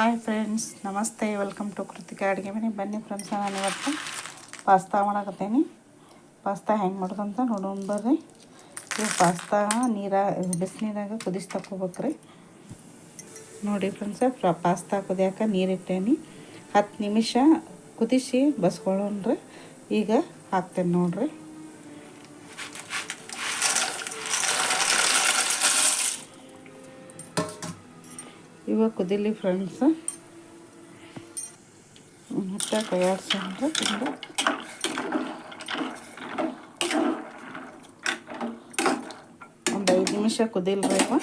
Hi friends, ನಮಸ್ತೆ. Welcome to Krithika ಅಡುಗೆ ಮನೆ ಬನ್ನಿ ಫ್ರೆಂಡ್ಸ್ ನಾನು ಇವತ್ತು ಪಾಸ್ತಾ ಮಾಡಕತ್ತೀನಿ. ಪಾಸ್ತಾ ಹೆಂಗೆ ಮಾಡೋದಂತ ನೋಡೋಣ ಬರ್ರಿ. ಈ ಪಾಸ್ತಾ ನೀರ, ಬಿಸಿನೀರಾಗ ಕುದಿಸಿ ತಗೋಬೇಕ್ರಿ ನೋಡಿ ಫ್ರೆಂಡ್ಸ ಪಾಸ್ತಾ ಕುದಿಯಾಕ ನೀರಿಟ್ಟೇನಿ ಹತ್ತು ನಿಮಿಷ ಕುದಿಸಿ ಬಸ್ಕೊಳ್ಳೋಣ್ರಿ ಈಗ ಹಾಕ್ತೇನೆ ನೋಡ್ರಿ. ಇವಾಗ ಕುದಿಲಿ ಫ್ರೆಂಡ್ಸ್ ಮತ್ತೆ ಕೈಯಾಡ್ಸಂದ್ರೆ ತುಂಬ ಒಂದು ಐದು ನಿಮಿಷ ಕುದಿಲ್ರಿ ಇವ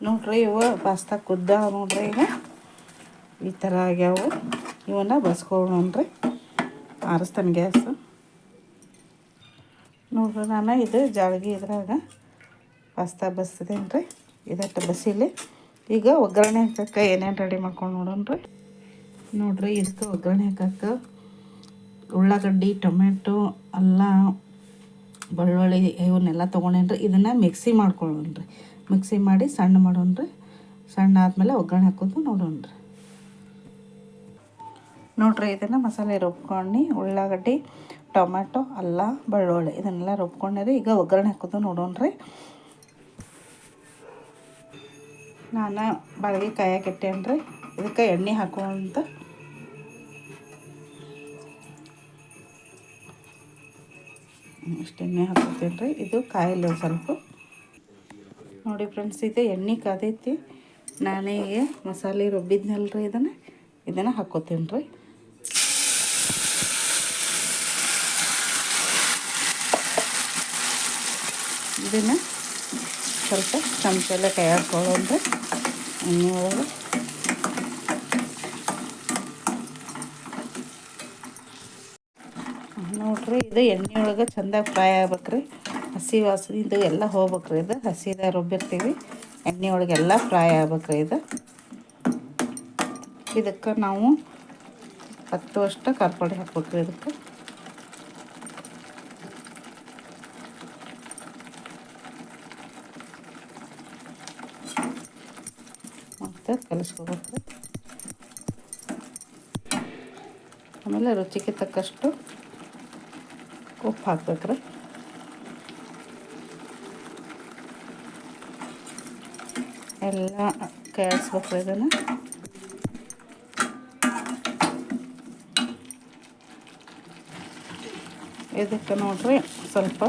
ನೋಡ್ರಿ ಇವ ಪಾಸ್ತಾ ಕುದ್ದ ನೋಡ್ರಿ ಈಗ. ಈ ಥರ ಆಗ್ಯಾವು. ಇವನ್ನ ಬಸ್ಕೊಳ್ಳೋಣ್ರಿ ಆರಿಸ್ತಾನೆ ಗ್ಯಾಸ್ ನೋಡ್ರಿ ನಾನು ಇದು ಜಾಳ್ಗಿ ಇದ್ರಾಗ ಪಾಸ್ತಾ ಬಸ್ತಿದ್ದೇನೆ ರೀ ಇದಟ್ಟು ಬಸಿಲಿ ಈಗ ಒಗ್ಗರಣೆ ಹಾಕಕ್ಕೆ ಏನೇನು ರೆಡಿ ಮಾಡ್ಕೊಂಡು ನೋಡೋಣ ರೀ ನೋಡ್ರಿ ಎಷ್ಟು ಒಗ್ಗರಣೆ ಹಾಕಕ್ಕೆ. ಉಳ್ಳಾಗಡ್ಡಿ ಟೊಮೆಟೊ ಅಲ್ಲ, ಬೆಳ್ಳುಳ್ಳಿ, ಇವನ್ನೆಲ್ಲ ತೊಗೊಂಡೇನ್ರಿ. ಇದನ್ನು ಮಿಕ್ಸಿ ಮಾಡ್ಕೊಳ್ಳೋಣ್ರಿ. ಮಿಕ್ಸಿ ಮಾಡಿ ಸಣ್ಣ ಮಾಡೋಣ ರೀ ಸಣ್ಣ ಆದಮೇಲೆ ಒಗ್ಗರಣೆ ಹಾಕೋದು ನೋಡೋಣ ರೀ ನೋಡ್ರಿ, ಇದನ್ನು ಮಸಾಲೆ ರುಬ್ಕೊಂಡು ಉಳ್ಳಾಗಡ್ಡಿ ಟೊಮೆಟೊ ಅಲ್ಲ, ಬೆಳ್ಳುಳ್ಳಿ, ಇದನ್ನೆಲ್ಲ ರುಬ್ಕೊಂಡಿರಿ ಈಗ ಒಗ್ಗರಣೆ ಹಾಕೋದು ನೋಡೋಣ್ರಿ. ನಾನು ಬಾಳಿಗೆ ಕಾಯಕ್ಕೆ ರೀ ಇದಕ್ಕೆ ಎಣ್ಣೆ ಹಾಕೋಂತ ಇಷ್ಟು ಎಣ್ಣೆ ಹಾಕೋತೇನೆ ರೀ. ಇದು ಕಾಯಿಲ್ಲ ಸ್ವಲ್ಪ. ನೋಡಿ ಫ್ರೆಂಡ್ಸ್, ಇದು ಎಣ್ಣೆ ಕಾದೈತಿ. ನಾನೇ ಮಸಾಲೆ ರುಬ್ಬಿದ್ನಲ್ಲ ರೀ ಇದನ್ನು. ಇದನ್ನು ಹಾಕೋತೇನ್ರಿ ರೀ. ಇದನ್ನು ಸ್ವಲ್ಪ ಚಮಚೆಲ್ಲ ಕೈ ಹಾಕೊಳ್ಳೋದು ಎಣ್ಣೆ ಒಳಗೆ ನೋಡ್ರಿ, ಇದು ಎಣ್ಣೆ ಒಳಗೆ ಚೆಂದಾಗಿ ಫ್ರೈ ಆಗ್ಬೇಕ್ರಿ. ಹಸಿ ವಾಸನೆ ಇದು ಎಲ್ಲ ಹೋಗ್ಬೇಕ್ರಿ ಇದು. ಹಸಿದ ರುಬ್ಬಿರ್ತೀವಿ. ಎಣ್ಣೆ ಒಳಗೆ ಎಲ್ಲ ಫ್ರೈ ಆಗ್ಬೇಕ್ರಿ ಇದು. ಇದಕ್ಕೆ ನಾವು ಹತ್ತು ಅಷ್ಟು ಖಾರಪುಡಿ ಹಾಕ್ಬೇಕ್ರಿ ಇದಕ್ಕೆ. ಮತ್ತು ಕಲಿಸ್ಕೋಬೇಕು. ಆಮೇಲೆ ರುಚಿಗೆ ತಕ್ಕಷ್ಟು ಉಪ್ಪು ಹಾಕ್ಬೇಕ್ರಿ. ಎಲ್ಲ ಕೇಳಿಸ್ಬೇಕು ಇದನ್ನು. ಇದಕ್ಕೆ ನೋಡ್ರಿ ಸ್ವಲ್ಪ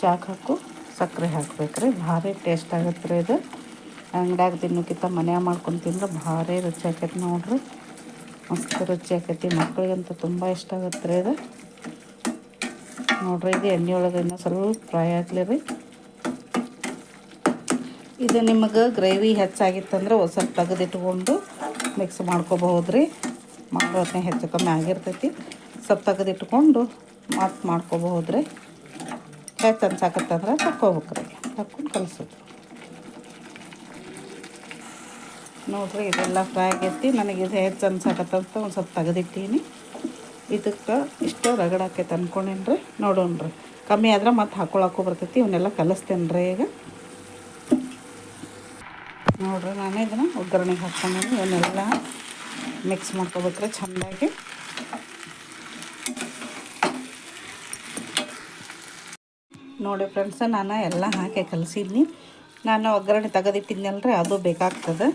ಚಾಕ್ ಹಾಕು, ಸಕ್ಕರೆ ಹಾಕ್ಬೇಕ್ರಿ. ಭಾರಿ ಟೇಸ್ಟ್ ಆಗುತ್ತೆ ರೀ ಇದು. ಅಂಗಡ್ಯಾಗ ತಿನ್ನೋಕ್ಕಿಂತ ಮನ್ಯಾಗ ಮಾಡ್ಕೊಂಡು ತಿಂದ್ರೆ ಭಾರಿ ರುಚಿ ಆಕೈತಿ ನೋಡ್ರಿ. ಮಸ್ತ್ ರುಚಿ ಆಕೈತಿ. ಮಕ್ಳಿಗಂತೂ ತುಂಬ ಇಷ್ಟ ಆಗತ್ತೆ ರೀ ಇದು. ನೋಡ್ರಿ, ಇದು ಎಣ್ಣೆ ಒಳಗೆ ಇನ್ನೂ ಸ್ವಲ್ಪ ಫ್ರೈ ಆಗಲಿ ರೀ. ಇದು ನಿಮಗೆ ಗ್ರೇವಿ ಹೆಚ್ಚಾಗಿತ್ತಂದ್ರೆ ಸ್ವಲ್ಪ ತೆಗೆದಿಟ್ಕೊಂಡು ಮಿಕ್ಸ್ ಮಾಡ್ಕೋಬಹುದು ರೀ ಮಾಡೋದನ್ನ ಹೆಚ್ಚು ಕಮ್ಮಿ ಆಗಿರ್ತೈತಿ. ಸ್ವಲ್ಪ ತೆಗೆದಿಟ್ಕೊಂಡು ಮತ್ತು ಮಾಡ್ಕೋಬಹುದು ರೀ ಹೆಚ್ಚು ಅನ್ಸಾಕತ್ತಂದ್ರೆ ತಕ್ಕೋಬೇಕ್ರಿ. ತಕ್ಕೊಂಡು ಕಲಿಸೋದು. ನೋಡ್ರಿ, ಇದೆಲ್ಲ ಫ್ರೈ ಆಗೈತಿ. ನನಗೆ ಇದು ಹೆಚ್ಚು ಅನ್ಸಾಕತ್ತಂತ ಒಂದು ಸ್ವಲ್ಪ ತೆಗೆದಿಟ್ಟೀನಿ. ಇದಕ್ಕೆ ಇಷ್ಟು ರಗಡಾಕೈತೆ ರೀ ನೋಡೋಣ್ರಿ. ಕಮ್ಮಿ ಆದ್ರೆ ಮತ್ತೆ ಹಾಕೊಳಕ್ಕೂ ಬರ್ತೈತಿ, ಇವನ್ನೆಲ್ಲ ಕಲಿಸ್ತೇನೆ ರೀ ಈಗ. ನೋಡ್ರಿ, ನಾನು ಇದನ್ನು ಒಗ್ಗರಣೆಗೆ ಹಾಕ್ಕೊಂಡು ಇವನ್ನೆಲ್ಲ ಮಿಕ್ಸ್ ಮಾಡ್ಕೋಬೇಕ್ರಿ ಚೆಂದಾಗಿ. ನೋಡಿ ಫ್ರೆಂಡ್ಸ ನಾನು ಎಲ್ಲ ಹಾಕಿ ಕಲಸಿದ್ನಿ. ನಾನು ಒಗ್ಗರಣೆ ತೆಗೆದಿಟ್ಟಿದ್ನಲ್ರಿ, ಅದು ಬೇಕಾಗ್ತದೆ.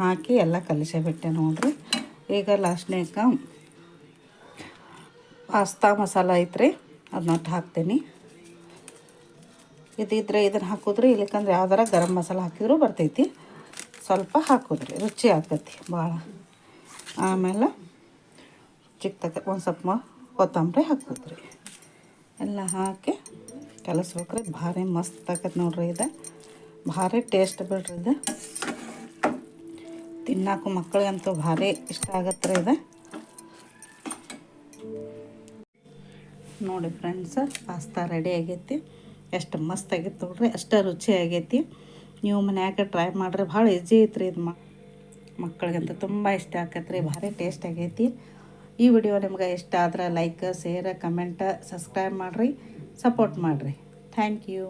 ಹಾಕಿ ಎಲ್ಲ ಕಲಿಸಿಬಿಟ್ಟೆ ನೋಡ್ರಿ. ಈಗ ಲಾಸ್ಟ್ನೇಕ ಪಾಸ್ತಾ ಮಸಾಲ ಐತ್ರಿ ಅದನ್ನ ಹಾಕ್ತೀನಿ. ಇದಿದ್ರೆ ಇದನ್ನು ಹಾಕಿದ್ರೆ, ಇಲ್ಲಿಕಂದ್ರೆ ಯಾವ್ದಾರ ಗರಂ ಮಸಾಲ ಹಾಕಿದ್ರು ಬರ್ತೈತಿ. ಸ್ವಲ್ಪ ಹಾಕೋದ್ರಿ, ರುಚಿ ಆಗ್ತೈತಿ ಭಾಳ ಆಮೇಲೆ ಚಿಕ್ಕ ತಕ್ಕ ಒಂದು ಸ್ವಲ್ಪ ಕೊತ್ತಂಬರಿ ಹಾಕೋದ್ರಿ. ಎಲ್ಲ ಹಾಕಿ ಕಲಸ್ಬೇಕ್ರಿ, ಭಾರಿ ಮಸ್ತ್ ಆಗತ್ತೆ ನೋಡ್ರಿ ಇದು. ಭಾರಿ ಟೇಸ್ಟ್ ಬಿಡ್ರಿ ಇದು. ತಿನ್ನಾಕು ಮಕ್ಕಳಿಗಂತೂ ಭಾರಿ ಇಷ್ಟ ಆಗತ್ತೆ ಇದು. ನೋಡಿ ಫ್ರೆಂಡ್ಸ್ ಪಾಸ್ತಾ ರೆಡಿ ಆಗೈತಿ. ಎಷ್ಟು ಮಸ್ತ್ ಆಗೈತೆ ನೋಡ್ರಿ, ಅಷ್ಟು ರುಚಿ ಆಗೈತಿ. ನೀವು ಮನ್ಯಾಗ ಟ್ರೈ ಮಾಡಿರಿ ಭಾಳ ಈಜಿ ಐತ್ರಿ ಇದು ಮಕ್ಕಳಿಗಂತೂ ತುಂಬ ಇಷ್ಟ ಆಕತ್ರಿ ಭಾರಿ ಟೇಸ್ಟ್ ಆಗೈತಿ. ಈ ವಿಡಿಯೋ ನಿಮ್ಗೆ ಇಷ್ಟ ಆದ್ರೆ ಲೈಕ್ ಶೇರ್ ಕಮೆಂಟ್ ಸಬ್ಸ್ಕ್ರೈಬ್ ಮಾಡಿರಿ ಸಪೋರ್ಟ್ ಮಾಡಿರಿ. Thank you